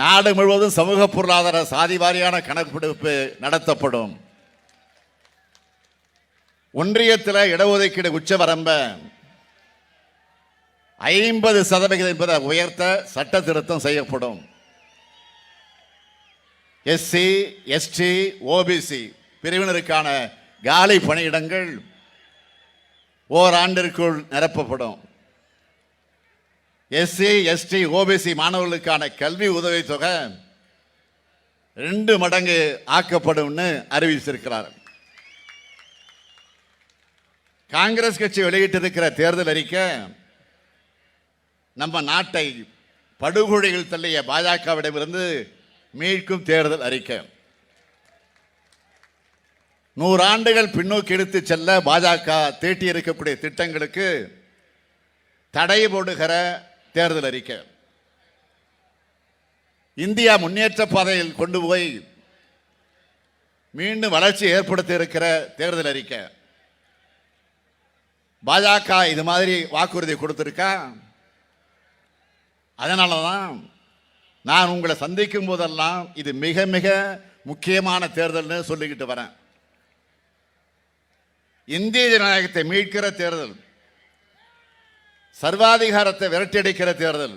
நாடு முழுவதும் சமூக பொருளாதார சாதி வாரியான கணக்கெடுப்பு நடத்தப்படும். ஒன்றியத்தில் இடஒதுக்கீடு உச்சவரம்ப ஐம்பது சதவிகிதம் என்பதை உயர்த்த சட்ட திருத்தம் செய்யப்படும். எஸ்சி எஸ்டி ஓபிசி பிரிவினருக்கான காலி பணியிடங்கள் ஓராண்டிற்குள் நிரப்பப்படும். எஸ்சி எஸ்டி ஓபிசி மாணவர்களுக்கான கல்வி உதவித்தொகை ரெண்டு மடங்கு ஆக்கப்படும்னு அறிவிச்சிருக்கிறார் காங்கிரஸ் கட்சி வெளியிட்டிருக்கிற தேர்தல் அறிக்கை நம்ம நாட்டை படுகொழியில் தள்ளிய பாஜகவிடமிருந்து மீட்கும் தேர்தல் அறிக்கை. நூறாண்டுகள் பின்னோக்கி எடுத்து செல்ல பாஜக தீட்டியிருக்கக்கூடிய திட்டங்களுக்கு தடை போடுகிற தேர்தல் அறிக்கை. இந்தியா முன்னேற்ற பாதையில் கொண்டு போய் மீண்டும் வளர்ச்சி ஏற்படுத்தி இருக்கிற தேர்தல் அறிக்கை. பாஜக இது மாதிரி வாக்குறுதி கொடுத்துருக்கா? அதனால தான் நான் உங்களை சந்திக்கும் போதெல்லாம் இது மிக மிக முக்கியமான தேர்தல்னு சொல்லிக்கிட்டு வரேன். இந்திய ஜனநாயகத்தை மீட்கிற தேர்தல். சர்வாதிகாரத்தை விரட்டியடிக்கிற தேர்தல்.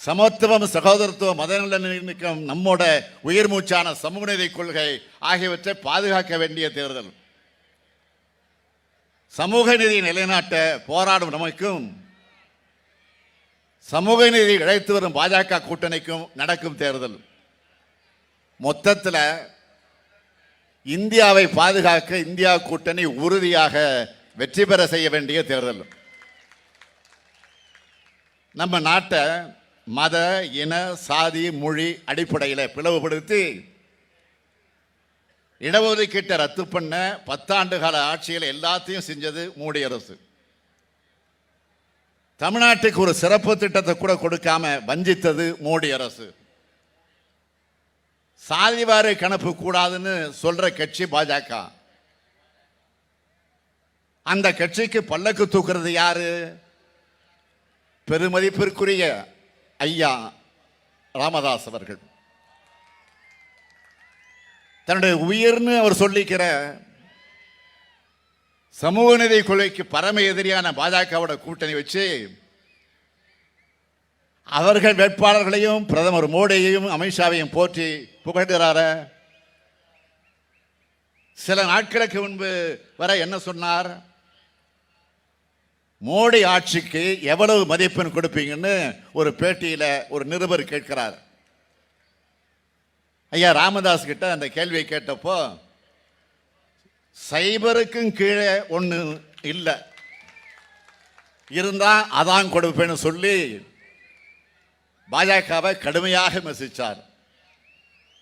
சமத்துவம் சகோதரத்துவம் மதநலனிக்கம் நம்மோட உயிர் மூச்சான சமூக நீதி கொள்கை ஆகியவற்றை பாதுகாக்க வேண்டிய தேர்தல். சமூக நீதி நிலைநாட்ட போராடும் நமக்கும் சமூக நீதி இழைத்து வரும் பாஜக கூட்டணிக்கும் நடக்கும் தேர்தல். மொத்தத்தில் இந்தியாவை பாதுகாக்க இந்தியா கூட்டணி உறுதியாக வெற்றி பெற செய்ய வேண்டிய தேர்தல். நம்ம நாட்டை மத இன சாதி மொழி அடிப்படையில் பிளவுபடுத்தி இடஒதுக்கீட்டை ரத்து பண்ண பத்தாண்டு கால ஆட்சியில் எல்லாத்தையும் செஞ்சது மோடி அரசு. தமிழ்நாட்டுக்கு ஒரு சிறப்பு திட்டத்தை கூட கொடுக்காம வஞ்சித்தது மோடி அரசு. சாதிவாரி கணப்பு கூடாதுன்னு சொல்ற கட்சி பாஜக. அந்த கட்சிக்கு பல்லக்கு தூக்குறது யாரு? பெருமதிப்பிற்குரிய ஐயா ராமதாஸ் அவர்கள். தன்னுடைய உயிர்னு அவர் சொல்லிக்கிற சமூக நிதி கொலைக்கு பரம எதிரியான பாஜகவோட கூட்டணி வச்சு அவர்கள் வேட்பாளர்களையும் பிரதமர் மோடியையும் அமித்ஷாவையும் போற்றி புகழ்கிறார. சில நாட்களுக்கு முன்பு வர என்ன சொன்னார்? மோடி ஆட்சிக்கு எவ்வளவு மதிப்பெண் கொடுப்பீங்கன்னு ஒரு பேட்டியில் ஒரு நிருபர் கேட்கிறார். ஐயா ராமதாஸ் கிட்ட அந்த கேள்வியை கேட்டப்போ சைபருக்கும் கீழே ஒன்று இல்லை. இருந்தால் அதான் கொடுப்பேன்னு சொல்லி பாஜகவை கடுமையாக மெசிச்சார்